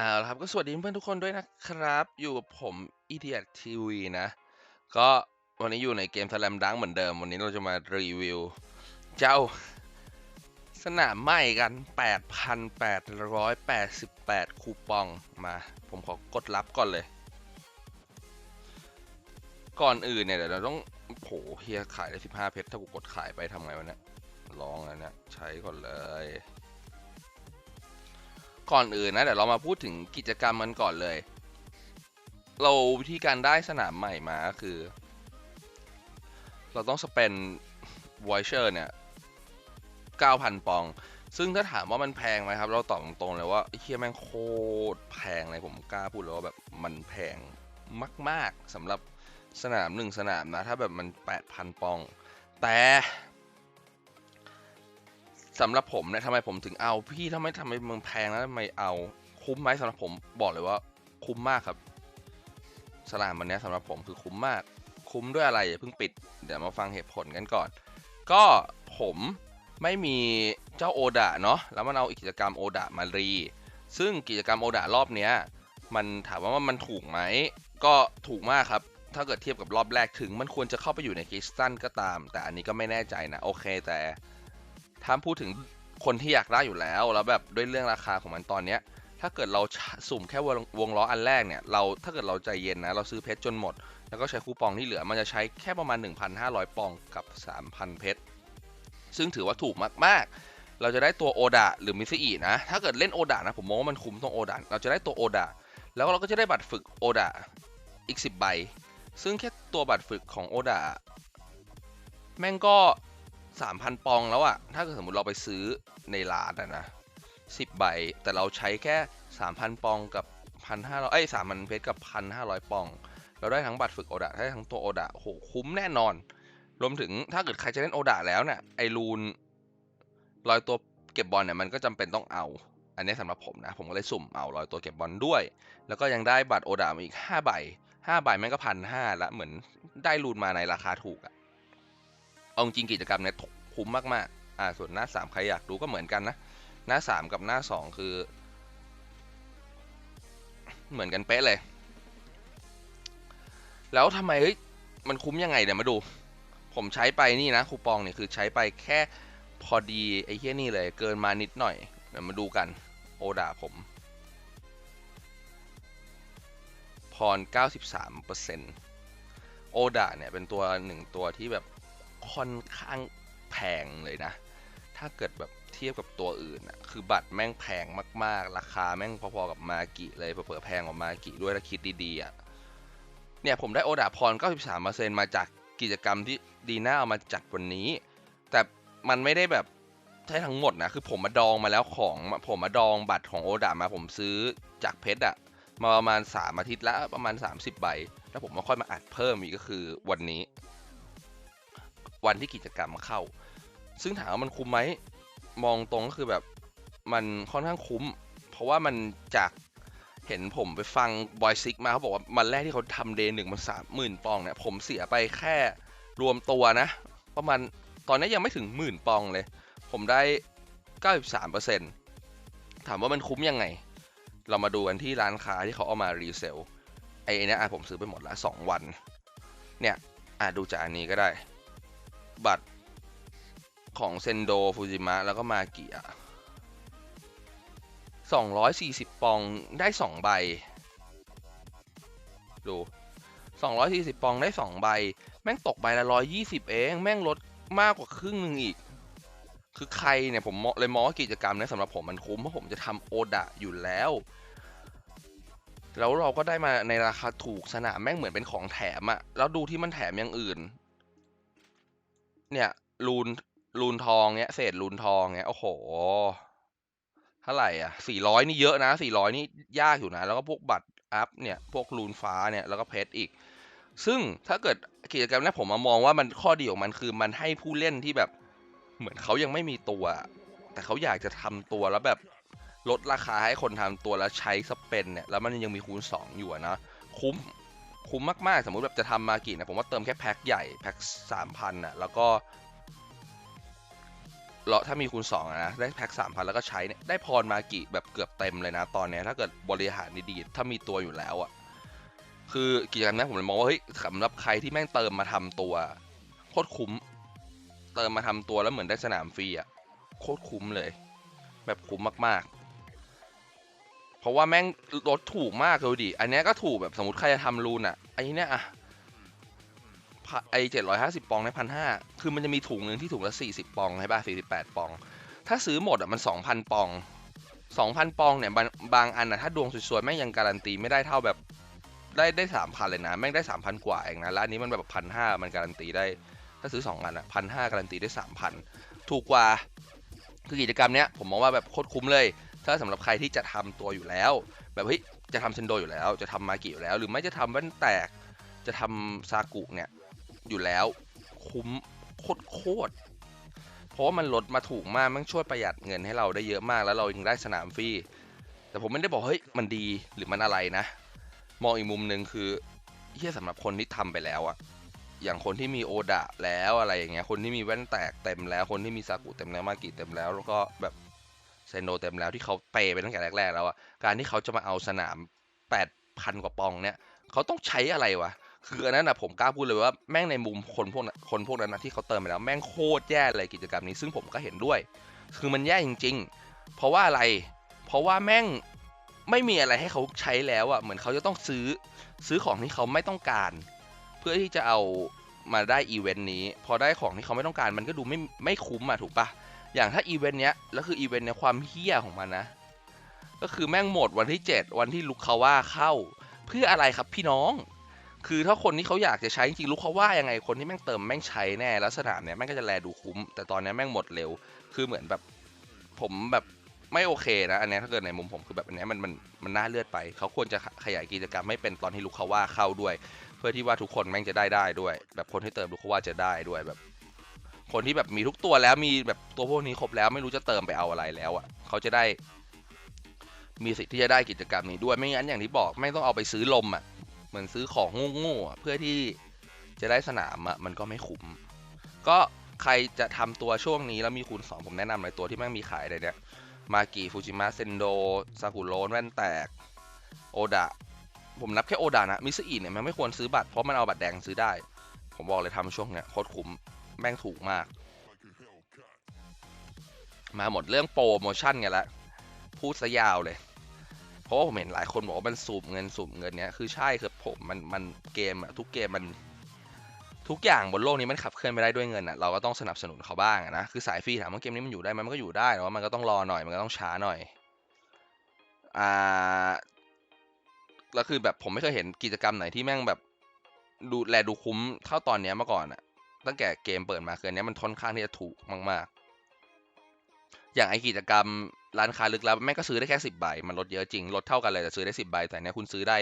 อ่าละครับก็สวัสดีเพื่อนทุกคนด้วยนะครับ อยู่กับผม e t x TV นะ ก็วันนี้อยู่ในเกม Slam Dunk เหมือนเดิม วันนี้เราจะมารีวิว เจ้า สนามใหม่กัน 8,888 คูปองมา ผมขอกดรับก่อนเลย ก่อนอื่นเนี่ยเดี๋ยวเราต้องโหเฮียขายได้ 15 เพชรถ้ากูกดขายไปทำไงวะเนี่ยลองแล้วเนี่ยใช้ก่อนเลย ก่อนอื่นนะเดี๋ยวเรามาพูดถึงกิจกรรมมันก่อนเลย เราวิธีการได้สนามใหม่มาก็คือ เราต้องสเปนวอยเชอร์เนี่ย 9,000 ปอง ซึ่งถ้าถามว่ามันแพงไหมครับ เราตอบตรงๆเลยว่าเฮียแม่งโคตรแพงเลยผมกล้าพูดเลยว่าแบบมันแพงมาก ๆสำหรับสนามหนึ่งสนามนะ ถ้าแบบมัน 8,000 ปอง แต่ สำหรับผมเนี่ยทำไมผมถึงเอาพี่ทำไมทำไมมึงแพงแล้วทำไมเอาคุ้มไหมสำหรับผมบอกเลยว่าคุ้มมากครับสนามวันนี้สำหรับผมคือคุ้มมาก คุ้มด้วยอะไรอย่าเพิ่งปิด เดี๋ยวมาฟังเหตุผลกันก่อน ก็ผมไม่มีเจ้าโอดะเนาะแล้วมันเอากิจกรรมโอดะมารี ซึ่งกิจกรรมโอดะรอบเนี้ยมันถามว่ามันถูกไหม ก็ถูกมากครับ ถ้าเกิดเทียบกับรอบแรกถึง มันควรจะเข้าไปอยู่ในคริสตันก็ตาม แต่อันนี้ก็ไม่แน่ใจนะ โอเคแต่ ถ้าพูดถึงคนที่อยากได้อยู่แล้ว แล้วแบบด้วยเรื่องราคาของมันตอนเนี้ย ถ้าเกิดเราสุ่มแค่วงวงล้ออันแรกเนี่ย เราถ้าเกิดเราใจเย็นนะ เราซื้อเพชรจนหมด แล้วก็ใช้คูปองที่เหลือ มันจะใช้แค่ประมาณ 1,500 ปองกับ 3,000 เพชร ซึ่งถือว่าถูกมาก ๆ เราจะได้ตัวโอดะหรือมิซอินะ ถ้าเกิดเล่นโอดะนะผมมองว่ามันคุ้มตรงโอดะ เราจะได้ตัวโอดะ แล้วเราก็จะได้บัตรฝึกโอดะอีก 10 ใบ ซึ่งแค่ตัวบัตรฝึกของโอดะแม่งก็ 3,000ปองแล้วอะถ้าเกิดสมมติเราไปซื้อในร้านอะนะ10ใบ แต่เราใช้แค่3,000ปองกับ1,500เอ้ย3,000เพชรกับ1,500ปอง เราได้ทั้งบัตรฝึกโอดะได้ทั้งตัวโอดะโหคุ้มแน่นอน รวมถึงถ้าเกิดใครจะเล่นโอดะแล้วเนี่ยไอรูนรอยตัวเก็บบอลเนี่ยมันก็จำเป็นต้องเอา อันนี้สำหรับผมนะ ผมก็เลยสุ่มเอารอยตัวเก็บบอลด้วย แล้วก็ยังได้บัตรโอดะมาอีก5ใบ5ใบแม่งก็พันห้าละเหมือนได้รูนมาในราคาถูกอะ เอาจริงกิจกรรมเนี่ยคุ้มมากๆอ่าส่วนหน้า3ใครอยากดูก็เหมือนกันนะ หน้า3กับหน้า2คือ เหมือนกันเป๊ะเลย แล้วทำไมเฮ้ยมันคุ้มยังไงเดี๋ยวมาดู ผมใช้ไปนี่นะคูปองเนี่ยคือใช้ไปแค่พอดีไอ้เหี้ยนี่เลย เกินมานิดหน่อยเดี๋ยวมาดูกัน โอดาผม พร 93%โอดาเนี่ยเป็นตัวหนึ่งตัวที่แบบ ค่อนข้างแพงเลยนะ ถ้าเกิดแบบเทียบกับตัวอื่นอะคือบัตรแม่งแพงมากๆ ราคาแม่งพอๆกับมากิเลยเผื่อแพงกว่ามากิด้วยถ้าคิดดีๆอะเนี่ยผมได้โอดาพร 93%มาจากกิจกรรมที่ดีน่าเอามาจัดวันนี้ แต่มันไม่ได้แบบใช้ทั้งหมดนะ คือผมมาดองมาแล้วของ ผมมาดองบัตรของโอดามาผมซื้อจากเพชรอะมาประมาณ 3 อาทิตย์ละประมาณ 30 ใบ แล้วผมมาค่อยมาอัดเพิ่มอีกก็คือวันนี้ วันที่กิจกรรมเข้า ซึ่งถามว่ามันคุ้มไหมมองตรงก็คือแบบมันค่อนข้างคุ้ม เพราะว่ามันจากเห็นผมไปฟังบอยซิกมาเขาบอกว่ามันแรกที่เขาทำเดย์หนึ่งมันสามหมื่นปองเนี่ยผมเสียไปแค่รวมตัวนะ ประมาณตอนนี้ยังไม่ถึงหมื่นปองเลย ผมได้เก้าสิบสามเปอร์เซ็นต์ถามว่ามันคุ้มยังไง เรามาดูกันที่ร้านค้าที่เขาเอามารีเซลไอ้เนี่ยอะผมซื้อไปหมดละสองวัน เนี่ยอะดูจากอันนี้ก็ได้ บัตรของเซนโดฟูจิมะแล้วก็มาเกิอะ240ปองได้2ใบ ดู240ปองได้2ใบ แม่งตกใบละ120เอง แม่งลดมากกว่าครึ่งหนึ่งอีก คือใครเนี่ยผมเลยมองว่ากิจกรรมนี้สำหรับผมมันคุ้มเพราะผมจะทำโอดะอยู่แล้วแล้วเราก็ได้มาในราคาถูกสนามแม่งเหมือนเป็นของแถมอะแล้วดูที่มันแถมอย่างอื่น เนี่ย รูนรูนทองเนี้ยเศษรูนทองเนี้ยโอ้โหเท่าไหร่อะสี่ร้อยนี่เยอะนะสี่ร้อยนี่ยากอยู่นะ แล้วก็พวกบัตรอัพเนี่ยพวกรูนฟ้าเนี่ยแล้วก็เพชรอีก ซึ่งถ้าเกิดกิจกรรมนี้ผมมามองว่ามันข้อดีของมันคือมันให้ผู้เล่นที่แบบ เหมือนเขายังไม่มีตัว แต่เขาอยากจะทำตัวแล้วแบบลดราคาให้คนทำตัวแล้วใช้สเปนเนี่ยแล้วมันยังมีคูณ 2 อยู่นะคุ้ม คุ้มมากๆ สมมุติแบบจะทำมากี่นะผมว่าเติมแค่แพ็คใหญ่แพ็คสามพันอะแล้วก็เราถ้ามีคูณ2อะนะได้แพ็ค3,000แล้วก็ใช้เนี่ยได้พรมากิแบบเกือบเต็มเลยนะตอนนี้ถ้าเกิดบริหารดีๆถ้ามีตัวอยู่แล้วอะคือกิจกรรมนี้ผมเลยมองว่าเฮ้ยสำหรับใครที่แม่งเติมมาทำตัวโคตรคุ้ม เติมมาทำตัวแล้วเหมือนได้สนามฟรีอะโคตรคุ้มเลย แบบคุ้มมากๆ เพราะว่าแม่งลดถูกมากเลยดิอันนี้ก็ถูกแบบสมมติใครจะทำรูนอะ ไอ้เนี้ยอะไอเจ็ดร้อยห้าสิบปองในพันห้าคือมันจะมีถุงหนึ่งที่ถุงละสี่สิบปองใช่ป่ะสี่สิบแปดปอง ถ้าซื้อหมดอะมันสองพันปองสองพันปองเนี่ยบางบางอันอะถ้าดวงสวยๆแม่งยังการันตีไม่ได้เท่าแบบได้ได้สามพันเลยนะแม่งได้สามพันกว่าเองนะแล้วอันนี้มันแบบพันห้ามันการันตีได้ ถ้าซื้อสองอันอะพันห้าการันตีได้สามพันถูกกว่าคือกิจกรรมเนี้ยผมมองว่าแบบโคตรคุ้มเลย ถ้าสำหรับใครที่จะทำตัวอยู่แล้ว แบบเฮ้ย จะทำเซนโดอยู่แล้ว จะทำมากิอยู่แล้ว หรือไม่จะทำแว่นแตก จะทำซากุเนี่ยอยู่แล้วคุ้มโคตรโคตรเพราะว่ามันลดมาถูกมากมันช่วยประหยัดเงินให้เราได้เยอะมากแล้วเรายังได้สนามฟรีแต่ผมไม่ได้บอกเฮ้ยมันดีหรือมันอะไรนะ มองอีกมุมหนึ่งคือเฮียสำหรับคนที่ทำไปแล้วอะอย่างคนที่มีโอดะแล้วอะไรอย่างเงี้ยคนที่มีแว่นแตกเต็มแล้วคนที่มีซากุเต็มแล้วมากิเต็มแล้ว แล้วก็แบบ เซนโดเต็มแล้วที่เขาเปย์ไปตั้งแต่แรก ๆ แล้วอะการที่เขาจะมาเอาสนาม8,000กว่าปองเนี่ยเขาต้องใช้อะไรวะคืออันนั้นนะผมกล้าพูดเลยว่าแม่งในมุมคนพวกนั้นคนพวกนั้นนะที่เขาเติมไปแล้วแม่งโคตรแย่เลยกิจกรรมนี้ซึ่งผมก็เห็นด้วย คือมันแย่จริง ๆ เพราะว่าอะไร เพราะว่าแม่งไม่มีอะไรให้เขาใช้แล้วอะ่ะเหมือนเขาจะต้องซื้อซื้อของที่เขาไม่ต้องการ เพื่อที่จะเอามาได้อีเวนต์นี้ พอได้ของที่เขาไม่ต้องการมันก็ดูไม่ไม่คุ้มอะถูกปะ อย่างถ้าอีเวนต์เนี้ยแล้วคืออีเวนต์เนี้ยความเฮี้ยของมันนะ ก็คือแม่งหมดวันที่ 7 วันที่ลุกเขาว่าเข้า เพื่ออะไรครับพี่น้อง คือถ้าคนที่เขาอยากจะใช้จริงๆรู้เขาว่ายังไงคนที่แม่งเติมแม่งใช้แน่แล้วสนามเนี้ยแม่งก็จะแลดูคุ้ม แต่ตอนนี้แม่งหมดเร็ว คือเหมือนแบบผมแบบไม่โอเคนะอันนี้ถ้าเกิดในมุมผมคือแบบอันนี้มันมันมันน่าเลือดไป เขาควรจะขยายกิจกรรมไม่เป็นตอนที่ลูกเขาว่าเข้าด้วย เพื่อที่ว่าทุกคนแม่งจะได้ได้ด้วย แบบคนที่เติมลูกเขาว่าจะได้ด้วยแบบ คนที่แบบมีทุกตัวแล้วมีแบบตัวพวกนี้ครบแล้วไม่รู้จะเติมไปเอาอะไรแล้วอะเขาจะได้ มีสิทธิ์ที่จะได้กิจกรรมนี้ด้วยไม่งั้นอย่างที่บอกไม่ต้องเอาไปซื้อลมอะเหมือนซื้อของโง่ๆเพื่อที่จะได้สนามอะมันก็ไม่คุ้มก็ใครจะทำตัวช่วงนี้แล้วมีคูณสองผมแนะนำเลยตัวที่แม่งมีขายเลยเนี่ยมากิฟูจิมะเซนโดซากุโรนแว่นแตกโอดะผมนับแค่โอดะนะมิสอีเนี่ยมันไม่ควรซื้อบัตรเพราะมันเอาบัตรแดงซื้อได้ ผมบอกเลยทำช่วงเนี้ยโคตรคุ้ม แม่งถูกมาก มาหมดเรื่องโปรโมชั่นกันละ พูดซะยาวเลย เพราะว่าผมเห็นหลายคนบอกว่ามันสูบเงินสูบเงินเนี้ยคือใช่คือผมมันมันเกมอะทุกเกมมันทุกอย่างบนโลกนี้มันขับเคลื่อนไปได้ด้วยเงินอะเราก็ต้องสนับสนุนเขาบ้างนะคือสายฟรีถามว่าเกมนี้มันอยู่ได้ไหมมันก็อยู่ได้แต่ว่ามันก็ต้องรอหน่อยมันก็ต้องช้าหน่อยอ่าแล้วคือแบบผมไม่เคยเห็นกิจกรรมไหนที่แม่งแบบดูแลดูคุ้มเท่าตอนเนี้ยเมื่อก่อนอะ ตั้งแต่เกมเปิดมาคืออันเนี้ยมันค่อนข้างที่จะถูกมาก ๆ อย่างไอกิจกรรมร้านค้าลึกลับแม่ก็ซื้อได้แค่สิบใบมันลดเยอะจริงลดเท่ากันเลยแต่ซื้อได้สิบใบแต่เนี้ยคุณซื้อได้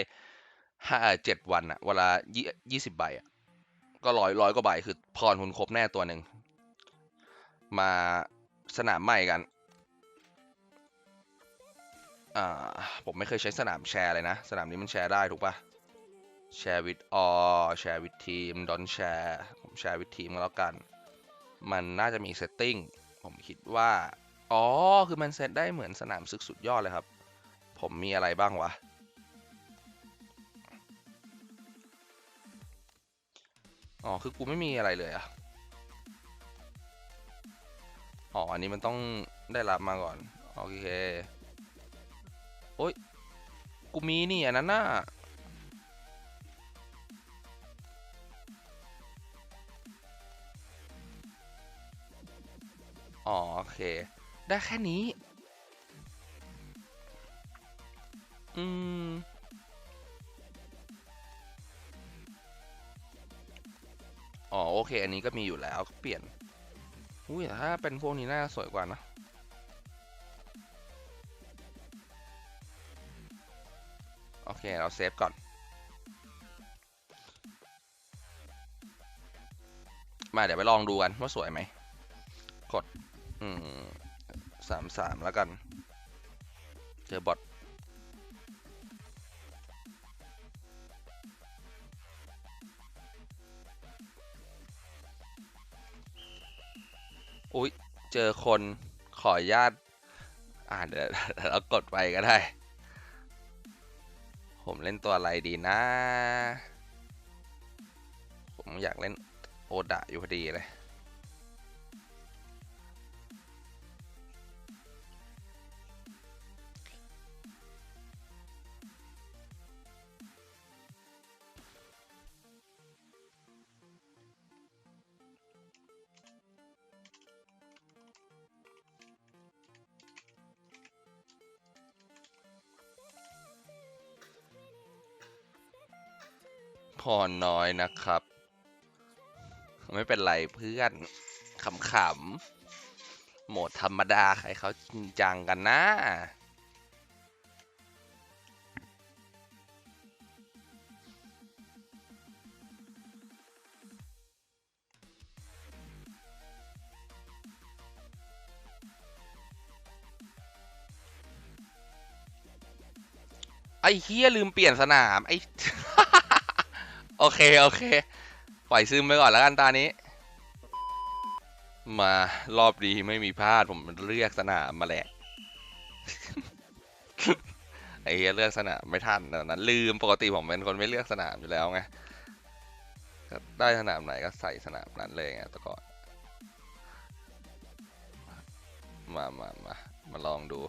ห้าเจ็ดวันอะเวลายี่ยี่สิบใบอะก็ร้อยร้อยกว่าใบคือพรคุณครบแน่ตัวหนึ่งมาสนามใหม่กันอ่าผมไม่เคยใช้สนามแชร์เลยนะ สนามนี้มันแชร์ได้ถูกปะ แชร์วิดออแชร์วิดทีมดอนแชร์ผมแชร์วิดทีมก็แล้วกัน มันน่าจะมีเซตติ้งผมคิดว่า อ๋อ คือมันเซตได้เหมือนสนามซึกสุดยอดเลยครับ ผมมีอะไรบ้างวะ อ๋อ คือกูไม่มีอะไรเลยอะอ๋อ อันนี้มันต้องได้รับมาก่อน โอเค โอ้ย กูมีนี่อันนั้นน่ะ อ๋อโอเค ได้แค่นี้ อืม อ๋อโอเค อันนี้ก็มีอยู่แล้วเปลี่ยน อุ้ยถ้าเป็นพวกนี้น่าสวยกว่านะโอเค เราเซฟก่อน มาเดี๋ยวไปลองดูกันว่าสวยไหม กด อืมสามสามแล้วกัน เจอบอทอุ้ยเจอคนขออนุญาต อ่าเดี๋ยวเรากดไปก็ได้ ผมเล่นตัวอะไรดีนะ ผมอยากเล่นโอดะอยู่พอดีเลย รน้อยนะครับ ไม่เป็นไรเพื่อนขำๆโหมดธรรมดาใครเขาจริงจังกันนะไอ้เฮียลืมเปลี่ยนสนาม ไอ้ โอเค โอเค ปล่อยซึมไปก่อนแล้วกันตานี้ มารอบนี้ไม่มีพลาดผมเลือกสนามมาแหละไอ้เหี้ยเลือกสนามไม่ทันนั้นลืมปกติผมเป็นคนไม่เลือกสนามอยู่แล้วไงก็ได้สนามไหนก็ใส่สนามนั้นเลยไงต่ก่อนมามามามาลองดู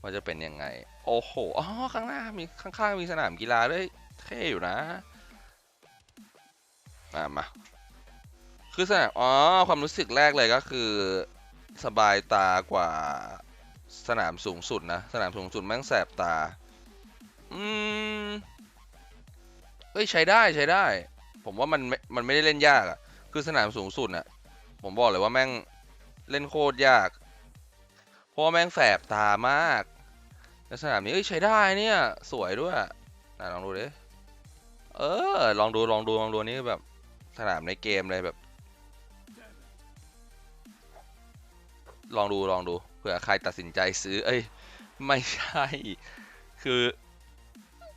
ว่าจะเป็นยังไง โอ้โห อ๋อ ข้างหน้ามีข้างๆมีสนามกีฬาด้วย เท่อยู่นะ มามาคือสนามอ๋อ ความรู้สึกแรกเลยก็คือ สบายตากว่าสนามสูงสุดนะ สนามสูงสุดแม่งแสบตา อืมเอ้ยใช้ได้ใช้ได้ ผมว่ามันไม่มันไม่ได้เล่นยากอะคือสนามสูงสุดน่ะผมบอกเลยว่าแม่งเล่นโคตรยาก เพราะแม่งแสบตามากแต่สนามนี้เอ้ยใช้ได้เนี่ย สวยด้วยไหนลองดูดิ เออ ลองดู ลองดู ลองดูนี่แบบสนามในเกมเลยแบบ ลองดู ลองดู เผื่อใครตัดสินใจซื้อ เอ้ย ไม่ใช่ คือ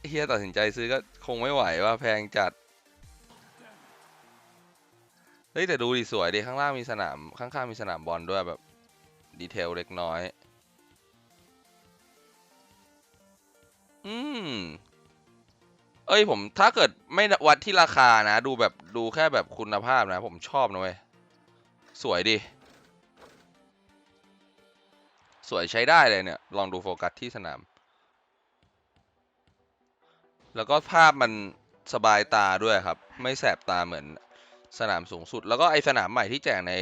เฮียตัดสินใจซื้อก็คงไม่ไหวว่าแพงจัด เฮ้ย แต่ดูดิสวยดิข้างล่างมีสนาม ข้างๆมีสนามบอลด้วยแบบ ดีเทลเล็กน้อย อืม เอ้ยผมถ้าเกิดไม่วัดที่ราคานะ ดูแบบดูแค่แบบคุณภาพนะ ผมชอบนะเว้ย สวยดิสวยใช้ได้เลยเนี่ย ลองดูโฟกัสที่สนาม แล้วก็ภาพมันสบายตาด้วยครับ ไม่แสบตาเหมือนสนามสูงสุด แล้วก็ไอสนามใหม่ที่แจกใน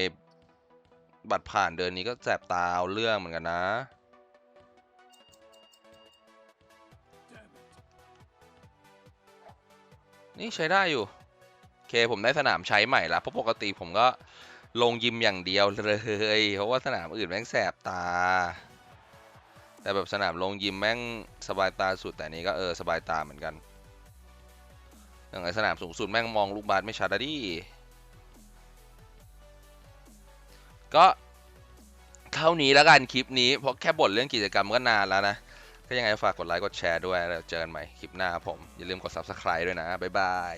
บัตรผ่านเดือนนี้ก็แสบตาเอาเรื่องเหมือนกันนะ นี่ใช้ได้อยู่ โอเคผมได้สนามใช้ใหม่ละเพราะปกติผมก็ลงยิมอย่างเดียวเลย เพราะว่าสนามอื่นแม่งแสบตา แต่แบบสนามลงยิมแม่งสบายตาสุดแต่นี้ก็เออสบายตาเหมือนกัน อย่างไอสนามสูงสุดแม่งมองลูกบาสไม่ชัดดิก็เท่านี้แล้วกันคลิปนี้เพราะแค่บ่นเรื่องกิจกรรมก็นานแล้วนะ ก็ยังไงฝากกดไลค์กดแชร์ด้วยแล้วเจอกันใหม่คลิปหน้าครับผม อย่าลืมกด subscribe ด้วยนะ บ๊ายบาย